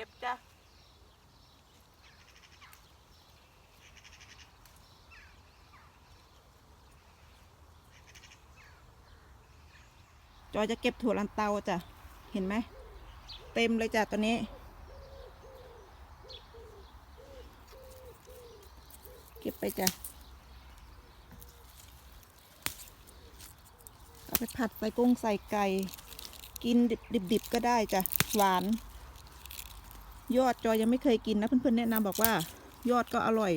ก็บจ้ะจอยจะเก็บถั่วลันเตาจ้ะ เห็นไหม เต็มเลยจ้ะตัวนี้ เก็บไปจ้ะ เอาไปผัดใส่กุ้งใส่ไก่ กินดิบๆก็ได้จ้ะ หวาน ยอดจอยยังไม่เคยกินนะเพื่อนๆแนะนำบอกว่า ยอดก็อร่อย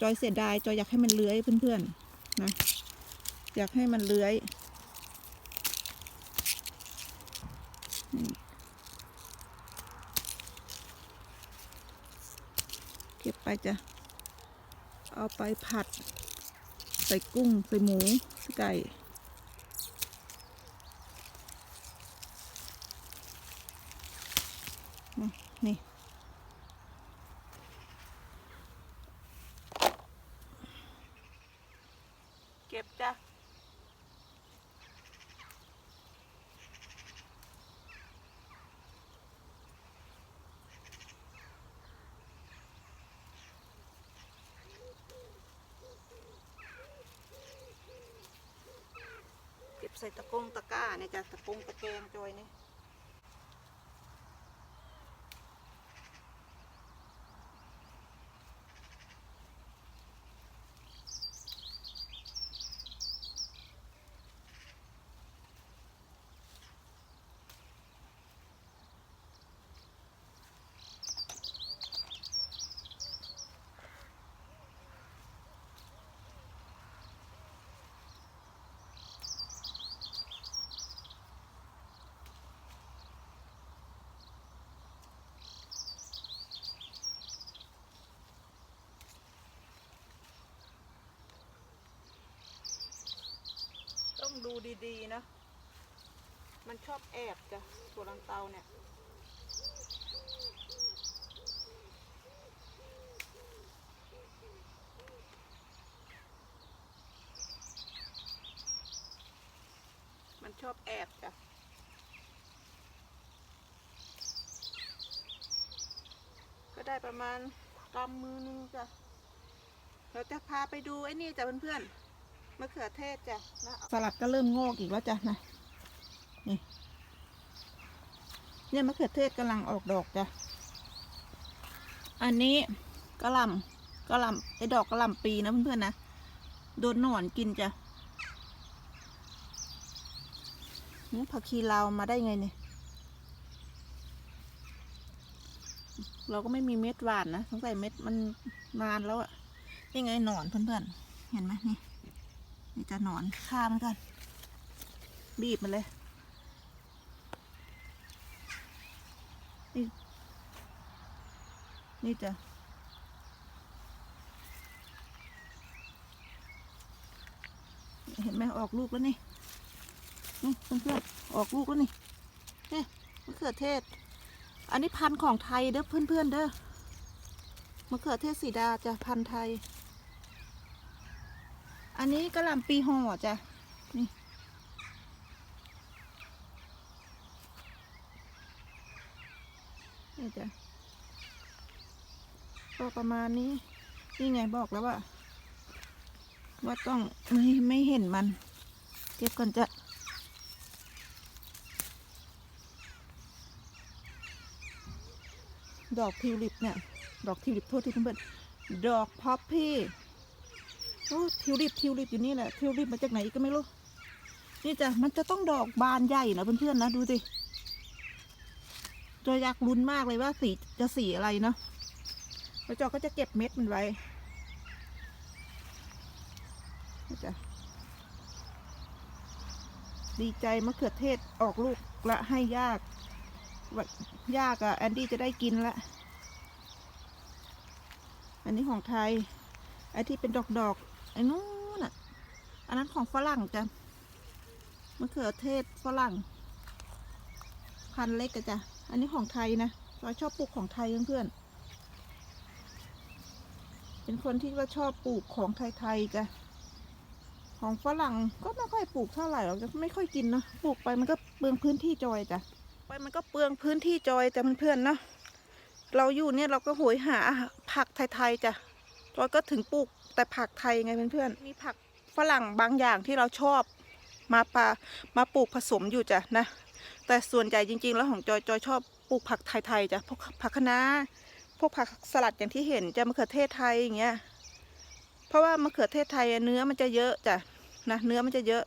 จอยเสียดายจอยอยากให้มันเลื้อยเพื่อนๆนะอยากให้มันเลื้อยเก็บไปจ้ะเอาไปผัด ใส่กุ้ง ใส่หมู ใส่ไก่ นี่นี่ เก็บจ้ะ เก็บใส่ตะกงตะกร้าเนี่ยจ้ะตะกงตะแกรงจอยนี่ ดูดีๆนะ มันชอบแอบจ้ะตัวลังเตาเนี่ยมันชอบแอบจ้ะก็ได้ประมาณกำมือนึงจ้ะเราจะพาไปดูไอ้นี่จ้ะเพื่อนๆ มะเขือเทศจ้ะสลัดก็เริ่มงอกอีกแล้วจ้ะนะนี่เนี่ยมะเขือเทศกำลังออกดอกจ้ะอันนี้กระลำกระลำไอ้ดอกกระลำปีนะเพื่อนๆนะโดนหนอนกินจ้ะนี่ผักชีลาวมาได้ไงเนี่ยเราก็ไม่มีเม็ดหวานนะสงสัยเม็ดมันนานแล้วอะนี่ไงหนอนเพื่อนๆเห็นไหมนี่ นี่จะหนอนฆ่ามันก่อน บีบมันเลยนี่นี่จะเห็นไหมออกลูกแล้วนี่นี่เพื่อนๆออกลูกแล้วนี่นี่มะเขือเทศ อันนี้พันธุ์ของไทยเด้อเพื่อนๆเด้อมะเขือเทศสีดาจะพันธุ์ไทย อันนี้กระหล่ำปีห่อจ้ะ นี่ นี่จ้ะ ก็ประมาณนี้ นี่ไงบอกแล้วว่า ว่าต้องไม่ไม่เห็นมัน เก็บก่อนจะดอกทิวลิปเนี่ย ดอกทิวลิปโทษที่เพื่อนดอกพ็อปปี้ โอ้ทิวลิปทิวลิปอยู่นี่แหละทิวลิปมาจากไหนก็ไม่รู้ นี่จ้ะมันจะต้องดอกบานใหญ่นะเพื่อนๆนะดูสิจอยอยากลุ้นมากเลยว่าสีจะสีอะไรเนาะแล้วจอก็จะเก็บเม็ดมันไว้นี่จ้ะดีใจมะเขือเทศออกลูกละให้ยากยากอะแอนดี้จะได้กินละ อันนี้ของไทยไอ้ที่เป็นดอกดอก ไอ้นู้นอะอันนั้นของฝรั่งจ้ะมะเขือเทศฝรั่ง พันเล็กอะจ้ะ อันนี้ของไทยนะเราชอบปลูกของไทยเพื่อนๆเป็นคนที่ว่าชอบปลูกของไทยๆจ้ะ ของฝรั่งก็ไม่ค่อยปลูกเท่าไหร่หรอกจะไม่ค่อยกินเนะปลูกไปมันก็เปลืองพื้นที่จอยจ้ะ ไปมันก็เปลืองพื้นที่จอยจ้ะเพื่อนๆเนาะ เราอยู่เนี่ยเราก็โหยหาผักไทยๆจ้ะจอยก็ถึงปลูก แต่ผักไทยไงเพื่อนๆมีผักฝรั่งบางอย่างที่เราชอบมาปามาปลูกผสมอยู่จ้ะนะ แต่ส่วนใหญ่จริง ๆ แล้วของจอยจอยชอบปลูกผักไทยๆจ้ะพวกผักคะน้าพวกผักสลัดอย่างที่เห็นจะมะเขือเทศไทยอย่างเงี้ยเพราะว่ามะเขือเทศไทยเนื้อมันจะเยอะจ้ะนะเนื้อมันจะเยอะ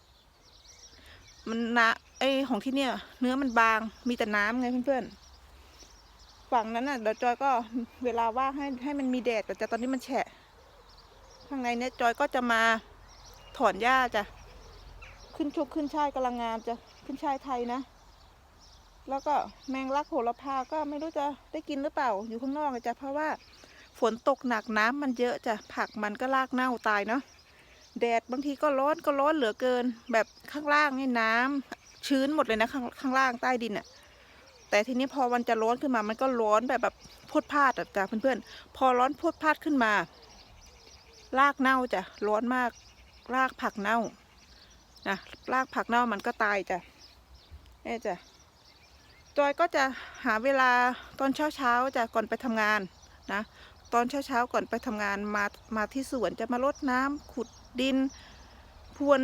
มันนะไอของที่เนี่ย เนื้อมันบางมีแต่น้ำไงเพื่อนๆฝั่งนั้นน่ะเดี๋ยวจอยก็เวลาว่างให้ให้มันมีแดดแต่ตอนนี้มันแฉะ ข้างในเนี่ยจอยก็จะมาถอนหญ้าจ้ะ ขึ้นชุกขึ้นช่ายกำลังงามจ้ะ ขึ้นช่ายไทยนะ แล้วก็แมงลักโหระพาก็ไม่รู้จะได้กินหรือเปล่า อยู่ข้างนอกเลยจ้ะ เพราะว่าฝนตกหนักน้ำมันเยอะจ้ะ ผักมันก็รากเน่าตายเนาะ แดดบางทีก็ร้อนก็ร้อนเหลือเกิน แบบข้างล่างนี่น้ำชื้นหมดเลยนะข้างข้างล่างใต้ดินอะแต่ทีนี้พอมันจะร้อนขึ้นมา มันก็ร้อนแบบแบบพรวดพาดอะจ้ะเพื่อนๆ พอร้อนพรวดพาดขึ้นมา รากเน่าจ้ะร้อนมาก รากผักเน่านะรากผักเน่ามันก็ตายจ้ะนี่จ้ะจอยก็จะหาเวลาตอนเช้าเช้าจ้ะก่อนไปทำงานนะตอนเช้าเช้าก่อนไปทำงานมามาที่สวนจะมารดน้ำขุดดินพรวน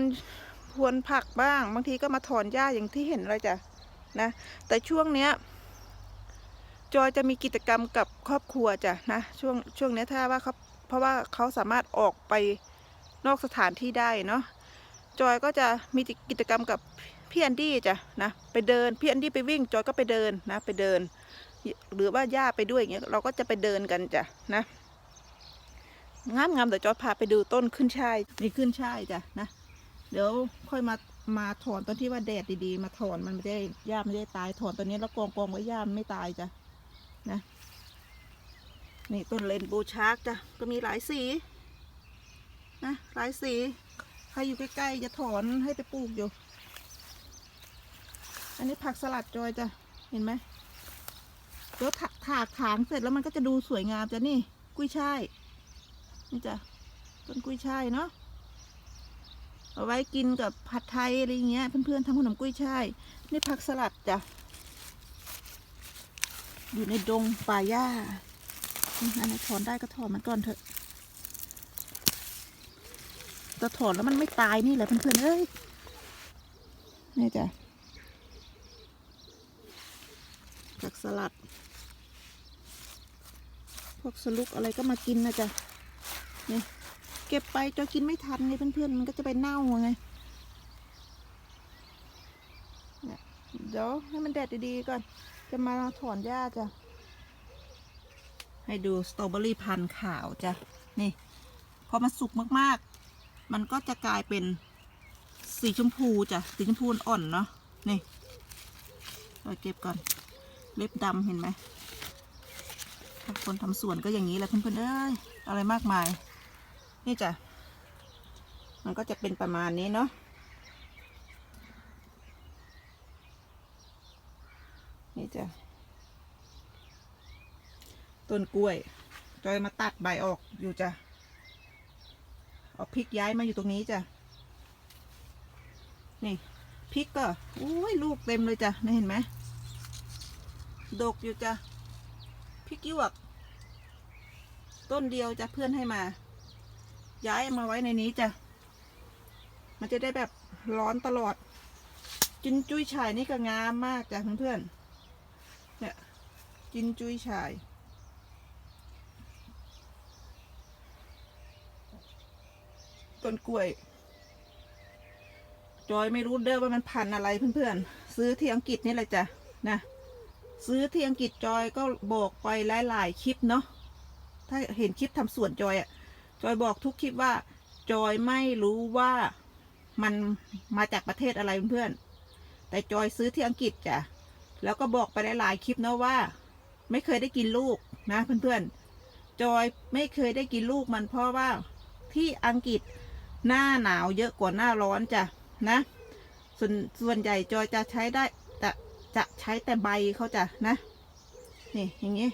พรวนผักบ้าง บางทีก็มาถอนหญ้าอย่างที่เห็นเลยจ้ะนะแต่ช่วงเนี้ยจอยจะมีกิจกรรมกับครอบครัวจ้ะนะช่วงช่วงเนี้ยถ้าว่าเขา ราะว่าเขาสามารถออกไปนอกสถานที่ได้เนาะจอยก็จะมีกิจกรรมกับพี่แอนดี้จ้ะนะไปเดินพี่แอนดี้ไปวิ่งจอยก็ไปเดินนะไปเดิน หรือว่าย่าไปด้วยอย่างเงี้ยเราก็จะไปเดินกันจ้ะนะงามงามๆเดี๋ยวจอยพาไปดูต้นขึ้นช่ายนี่ขึ้นช่ายจ้ะนะ เดี๋ยวค่อยมามาถอนตอนที่ว่าแดดดีๆ มาถอนมันไม่ได้ย่าไม่ได้ตายถอนตอนนี้แล้วกองกองๆไว้ย่าไม่ตายจ้ะนะ นี่ต้นเลนโบว์ชาร์กจ้ะก็มีหลายสีนะหลายสี ใครอยู่ใกล้ๆจะถอนให้ไปปลูกอยู่ อันนี้ผักสลัดจอยจ้ะเห็นไหมเดี๋ยวถากถางเสร็จแล้วมันก็จะดูสวยงามจ้ะนี่ กุ้ยช่ายนี่จ้ะต้นกุ้ยช่ายเนาะเอาไว้กินกับผัดไทยอะไรเงี้ยเพื่อนๆทำขนมกุ้ยช่ายนี่ผักสลัดจ้ะอยู่ในดงป่าหญ้า อันไหนถอนได้ก็ถอนมันก่อนเถอะแต่ถอนแล้วมันไม่ตายนี่แหละเพื่อนๆเอ้ยนี่จ้ะผักสลัด พวกสลุกอะไรก็มากินนะจ๊ะนี่เก็บไปจะกินไม่ทันไงเพื่อนๆมันก็จะไปเน่าไงเดี๋ยวให้มันแดดดีๆก่อน จะมาถอนหญ้าจ้ะ ให้ดูสตรอเบอรี่พันธุ์ขาวจ้ะ นี่ พอมันสุกมากๆ มันก็จะกลายเป็นสีชมพูจ้ะ สีชมพูอ่อนเนาะ นี่เราเก็บก่อน เล็บดำเห็นไหมถ้าคนทำสวนก็อย่างนี้แหละเพื่อนๆ เอ้ย อะไรมากมาย นี่จ้ะ มันก็จะเป็นประมาณนี้เนาะนี่จ้ะ ต้นกล้วย จอยมาตัดใบออกอยู่จ้ะเอาพริกย้ายมาอยู่ตรงนี้จ้ะ นี่พริกก็อุ้ยลูกเต็มเลยจ้ะนี่เห็นไหมดกอยู่จ้ะพริกยวก ต้นเดียวจะเพื่อนให้มา ย้ายมาไว้ในนี้จ้ะ มันจะได้แบบร้อนตลอด จินจุ้ยฉายนี่ก็งามมากจ้ะเพื่อนๆเนี่ยจินจุ้ยฉาย ต้นกล้วย จอยไม่รู้เด้อว่ามันพันอะไรเพื่อนๆ ซื้อที่อังกฤษนี่แหละจ้ะนะ ซื้อที่อังกฤษจอยก็บอกไปหลายๆคลิปเนาะ ถ้าเห็นคลิปทำสวนจอยอะจอยบอกทุกคลิปว่า จอยไม่รู้ว่ามันมาจากประเทศอะไรเพื่อนๆ แต่จอยซื้อที่อังกฤษจ้ะ แล้วก็บอกไปหลายๆคลิปเนาะว่า ไม่เคยได้กินลูกนะเพื่อนๆจอยไม่เคยได้กินลูกมันเพราะว่าที่อังกฤษ หน้าหนาวเยอะกว่าหน้าร้อนจ้ะนะ ส่วนส่วนใหญ่จอยจะใช้ได้จะจะใช้แต่ใบเขาจ้ะนะนี่อย่างงี้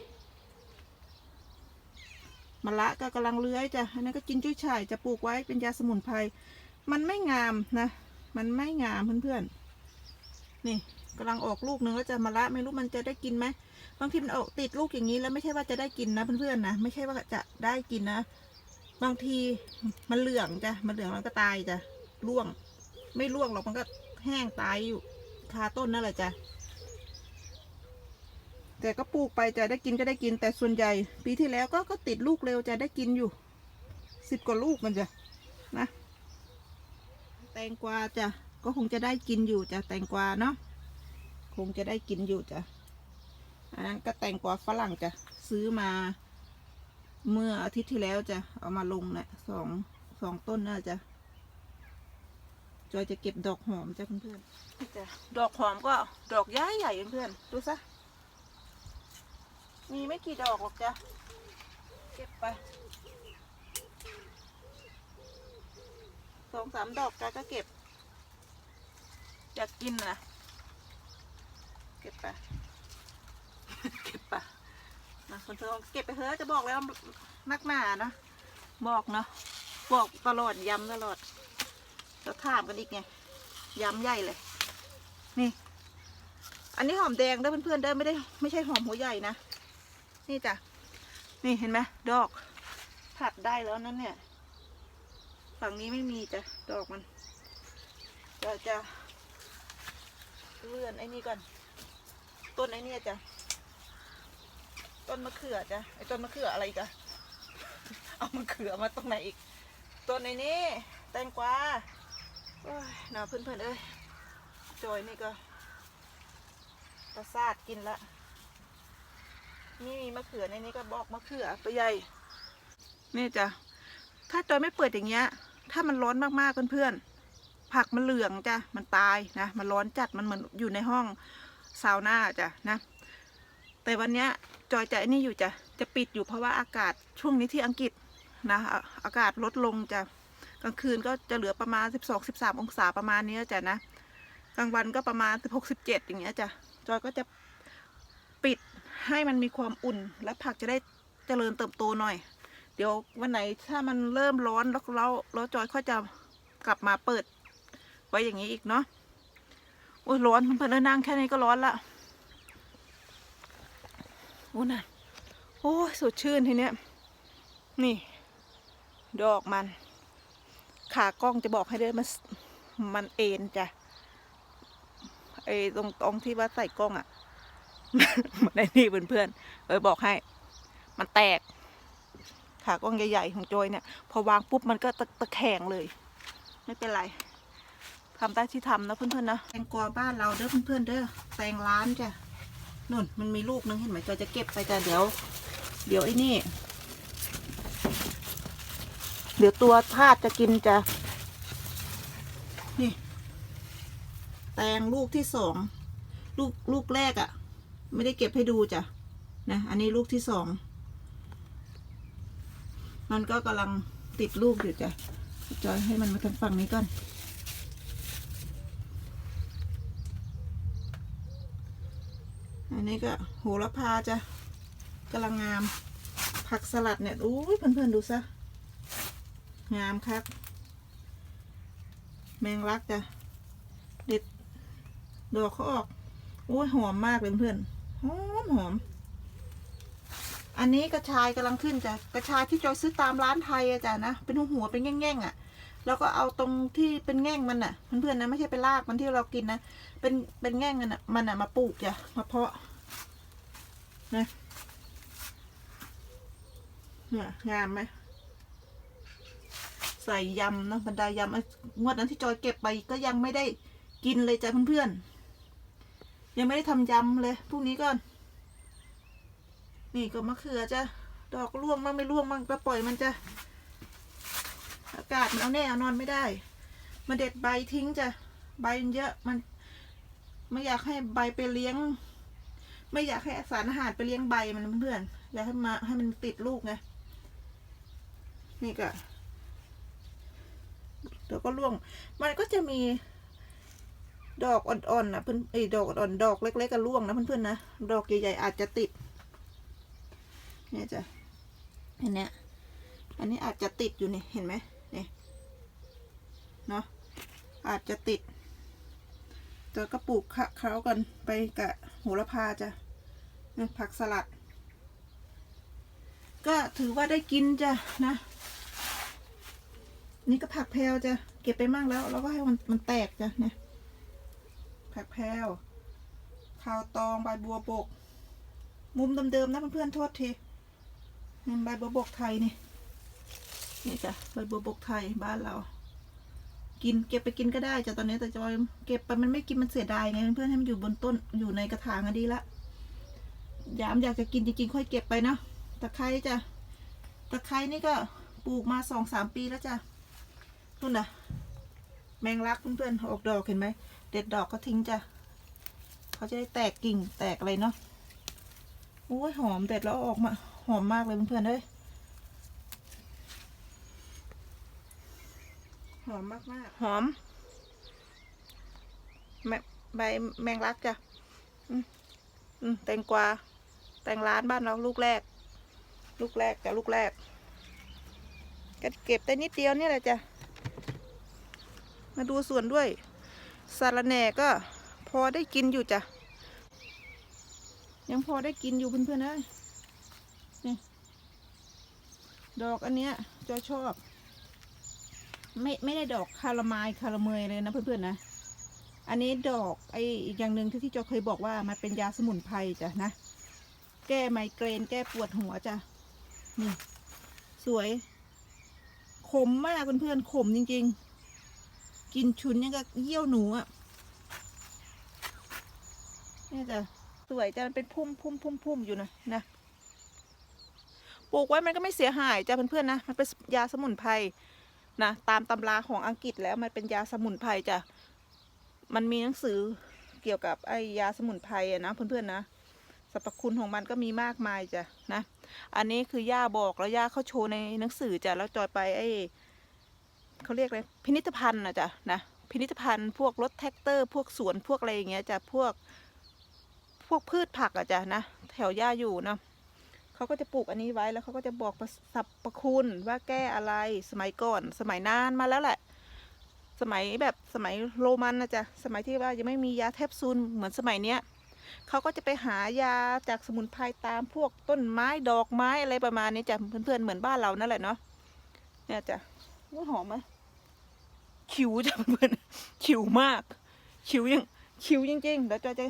มะละก็กำลังเลื้อยจ้ะอันนั้นก็กินจุ้ยช่ายจะปลูกไว้เป็นยาสมุนไพรมันไม่งามนะ มันไม่งามเพื่อนๆนี่กำลังออกลูกหนึ่งแล้วจะมาละไม่รู้มันจะได้กินไหมบางทีมันออกติดลูกอย่างนี้แล้วไม่ใช่ว่าจะได้กินนะเพื่อนๆนะไม่ใช่ว่าจะได้กินนะ บางทีมันเหลืองจ้ะมันเหลืองมันก็ตายจ้ะร่วง ไม่ร่วงหรอกมันก็แห้งตายอยู่คาต้นนั่นแหละจ้ะแต่ก็ปลูกไปจะได้กินก็ได้กิน แต่ส่วนใหญ่ ปีที่แล้วก็ก็ติดลูกเร็วจะได้กินอยู่สิบกว่าลูกมันจะนะ แตงกวาจะก็คงจะได้กินอยู่จะแตงกวาเนาะคงจะได้กินอยู่จะอันนั้นก็แตงกวาฝรั่งจะซื้อมา เมื่ออาทิตย์ที่แล้วจะเอามาลงนะสองสองต้นน่าจะ จอยจะเก็บดอกหอมจ้ะเพื่อนๆดอกหอมก็ดอกย้ายใหญ่เพื่อนๆดูซะมีไม่กี่ดอกหรอกจ้ะเก็บไปสองสามดอกจ้ะก็เก็บอยากกินนะเก็บไป เก็บไป นะคนเธอเก็บไปเถอะจะบอกแล้วนักหนานะบอกเนาะบอกตลอดย้ำตลอดจะถามกันอีกไงย้ำใหญ่เลย นี่ อันนี้หอมแดงเด้เพื่อนๆเด้ไม่ได้ ไม่ใช่หอมหัวใหญ่นะนี่จ้ะนี่เห็นไหมดอกผัดได้แล้วนั่นเนี่ย ฝั่งนี้ไม่มีจ้ะดอกมันเราจะเลื่อนไอ้นี่ก่อน ต้นไอ้นี่จ้ะ ต้นมะเขือจ้ะไอ้ต้นมะเขืออะไรกะเอามะเขือมาตรงไหนอีกต้นในนี้แตงกวาโอ้ยหนาวเพื่อนๆเอ้ยจอยนี่ก็ประสาทกินละนี่มีมะเขือในนี้ก็บอกมะเขือตัวใหญ่นี่จ้ะถ้าจอยไม่เปิดอย่างเงี้ย ถ้ามันร้อนมากๆเพื่อนๆผักมันเหลืองจ้ะมันตายนะมันร้อนจัดมันเหมือนอยู่ในห้องซาวน่าจ้ะนะ แต่วันเนี้ยจอยจะไอ้นี่อยู่จะจะปิดอยู่เพราะว่าอากาศช่วงนี้ที่อังกฤษนะอากาศลดลงจะกลางคืนก็จะเหลือประมาณ 12 13 องศาประมาณนี้จ้ะนะกลางวันก็ประมาณ 16 17 อย่างเงี้ยจ้ะจอยก็จะปิดให้มันมีความอุ่น และผักจะได้เจริญเติบโตหน่อย เดี๋ยววันไหนถ้ามันเริ่มร้อนแล้วแล้วแล้วจอยค่อยจะกลับมาเปิด ไว้อย่างนี้อีกเนาะโอ้ยร้อนเพื่อนๆนั่งแค่นี้ก็ร้อนละ อ้น่ะ โอ้สดชื่นทีเนี้ย นี่ ดอกมัน ขากล้องจะบอกให้เด้อมันมันเอ็นจ้ะไอ้ตรงตรงที่ว่าใส่กล้องอะ่ะมันไอ้นี่เพื่อนๆเออบอกให้ มันแตก ขากล้องใหญ่ๆของโจยเนี่ย พอวางปุ๊บมันก็ตะตะแคงเลย ไม่เป็นไรทำได้ที่ทำนะเพื่อนๆนะแตงกวาบ้านเราเด้อเพื่อนๆเด้อแตงร้านจ้ะ นุ่นมันมีลูกนึงเห็นไหมจอยจะเก็บไปจ้ะเดี๋ยว เดี๋ยวไอ้นี่ เดี๋ยวตัวทาสจะกินจะนี่ แตงลูกที่สองลูกลูกแรกอะ่ะ ไม่ได้เก็บให้ดูจ้ะนะอันนี้ลูกที่สองมันก็กำลังติดลูกอยู่จ้ะจอยให้มันมาทางฝั่งนี้ก่อน อันนี้ก็โหระพาจะกำลังงาม ผักสลัดเนี่ยอุ้ยเพื่อนๆดูซะ งามครับแมงลักจ้ะเด็ดดอกเขาออกโอ้ยหอมมากเพื่อนหอมหอมอันนี้กระชายกำลังขึ้นจ้ะกระชายที่จอยซื้อตามร้านไทยอะจ้ะนะเป็นหัวเป็นแง่งๆอะ แล้วก็เอาตรงที่เป็นแง่งมันอะเพื่อนๆนะไม่ใช่เป็นรากมันที่เรากินนะเป็นเป็นแง่งมันอะมันอะมาปลูกจ้ะมาเพาะนะเนี่ยงามไหมใส่ยำเนะบรรดายำไอ้งวดนั้นที่จอยเก็บไปก็ยังไม่ได้กินเลยจ้ะเพื่อนๆยังไม่ได้ทำยำเลยพรุ่งนี้ก่อน นี่ก็มะเขือจ้ะดอกร่วงมั่งไม่ร่วงมั่งก็ปล่อยมันจ้ะ กาศมันเอาแน่เอานอนไม่ได้มาเด็ดใบทิ้งจะใบมันเยอะมัน ไม่อยากให้ใบไปเลี้ยง ไม่อยากให้สารอาหารไปเลี้ยงใบมันเพื่อนอยากให้มาให้มันติดลูกไงนี่ก็เดี๋ยวก็ร่วง มันก็จะมีดอกอ่อนๆนะเพื่อนไอ้ดอกอ่อนดอกเล็กๆก็ร่วงนะเพื่อนๆนะดอกใหญ่ๆอาจจะติดเนี่ยจ้ะอันเนี้ยอันนี้อาจจะติดอยู่นี่เห็นไหม เนาะอาจจะติดจอยก็ปลูกเขากันไปกะโหระพาจ้ะนะผักสลัด ก็ถือว่าได้กินจ้ะนะ นี่ก็ผักแพรวจ้ะเก็บไปมั่งแล้วแล้วก็ให้มันมันแตกจ้ะเนี่ยผักแพรวข้าวตองใบบัวบก มุมเดิมๆนะเพื่อนๆโทษทีนี่ใบบัวบกไทยนี่นี่จ้ะใบบัวบกไทยบ้านเรา กินเก็บไปกินก็ได้จ้ะตอนนี้แต่จอยเก็บไปมันไม่กินมันเสียดายไงเพื่อนให้มันอยู่บนต้นอยู่ในกระถางก็ดีละยามอยากจะกินจริงๆค่อยเก็บไปเนาะตะไคร้จ้ะตะไคร้นี่ก็ปลูกมาสองสามปีแล้วจ้ะนู่นน่ะแมงลักเพื่อนๆออกดอกเห็นไหมเด็ดดอกก็ทิ้งจ้ะเขาจะได้แตกกิ่งแตกอะไรเนาะโอ้ยหอมเด็ดแล้วออกมาหอมมากเลยเพื่อนๆเอ้ย หอมมากๆหอมแมใบแมงลักจ้ะอืมแตงกวา แตงร้านบ้านเราลูกแรก ลูกแรกจ้ะลูกแรกก็เก็บได้นิดเดียวนี่แหละจ้ะ มาดูส่วนด้วยสารแหน่ก็พอได้กินอยู่จ้ะ ยังพอได้กินอยู่เพื่อนๆเอ้ยนี่ ดอกอันเนี้ยจอยชอบ ไม่ไม่ได้ดอกคาราไมายคาราเมยเลยนะเพื่อนๆนะ อันนี้ดอกไออีกอย่างหนึ่งที่ที่จอเคยบอกว่ามันเป็นยาสมุนไพรจ้ะนะ แก้ไมเกรนแก้ปวดหัวจ้ะนี่สวย ขมมากเพื่อนๆขมจริง ๆ กินชุนยังกับเยี่ยวหนูอะนี่จ้ะสวยจ้ะมันเป็นพุ่มพุ่มพุ่มพุ่มอยู่นะนะปลูกไว้มันก็ไม่เสียหายจ้ะเพื่อนๆนะมันเป็นยาสมุนไพร นะตามตำราของอังกฤษแล้วมันเป็นยาสมุนไพรจ้ะมันมีหนังสือเกี่ยวกับไอ้ยาสมุนไพรนะเพื่อนๆนะสรรพคุณของมันก็มีมากมายจ้ะนะ อันนี้คือย่าบอกแล้วย่าเขาโชว์ในหนังสือจ้ะแล้วจอยไปไอ้เขาเรียกอะไรพินิธภัณฑ์นะจ้ะนะพินิธภัณฑ์พวกรถแท็กเตอร์ พวกสวนพวกอะไรอย่างเงี้ยจ้ะพวก พวกพืชผักอะจ้ะนะแถวย่าอยู่เนาะ เขาก็จะปลูกอันนี้ไว้แล้วเขาก็จะบอกสรรพคุณว่าแก้อะไรสมัยก่อน สมัยนานมาแล้วแหละ สมัยแบบสมัยโรมันนะจ๊ะสมัยที่ว่ายังไม่มียาแทบซูลเหมือนสมัยเนี้ยเขาก็จะไปหายาจากสมุนไพรตามพวกต้นไม้ดอกไม้อะไรประมาณนี้จ้ะเพื่อนๆเหมือนบ้านเรานั่นแหละเนาะเนี่ยจ้ะว่าหอมไหมขิวจ้ะเพื่อนๆขิวมากขิวยังขิวจริงๆเดี๋ยวจอยจะ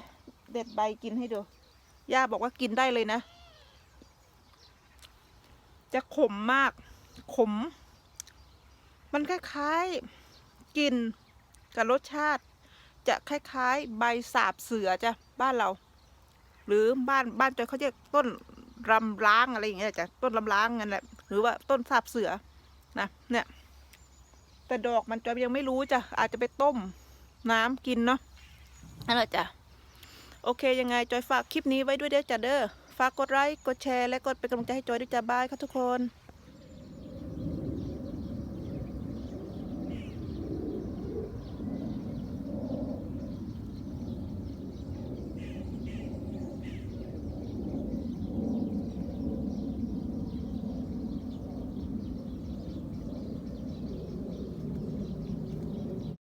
เด็ดใบกินให้ดูย่าบอกว่ากินได้เลยนะ จะขมมาก ขม มันคล้ายๆกลิ่นกับรสชาติ จะคล้ายๆ ใบสาบเสือจ้ะบ้านเรา หรือบ้านบ้านจอยเขาเรียกต้นรำล้างอะไรอย่างเงี้ยจ้ะต้นรำล้างนั่นแหละหรือว่าต้นสาบเสือนะเนี่ย แต่ดอกมันจอยยังไม่รู้จ้ะอาจจะไปต้มน้ำกินเนาะนั่นแหละจ้ะโอเคยังไงจอยฝากคลิปนี้ไว้ด้วยเด้อจ้ะเด้อ ฝากกดไลค์ กดแชร์ และกดเป็นกำลังใจให้จอยด้วยจ้าบายค่ะทุกคน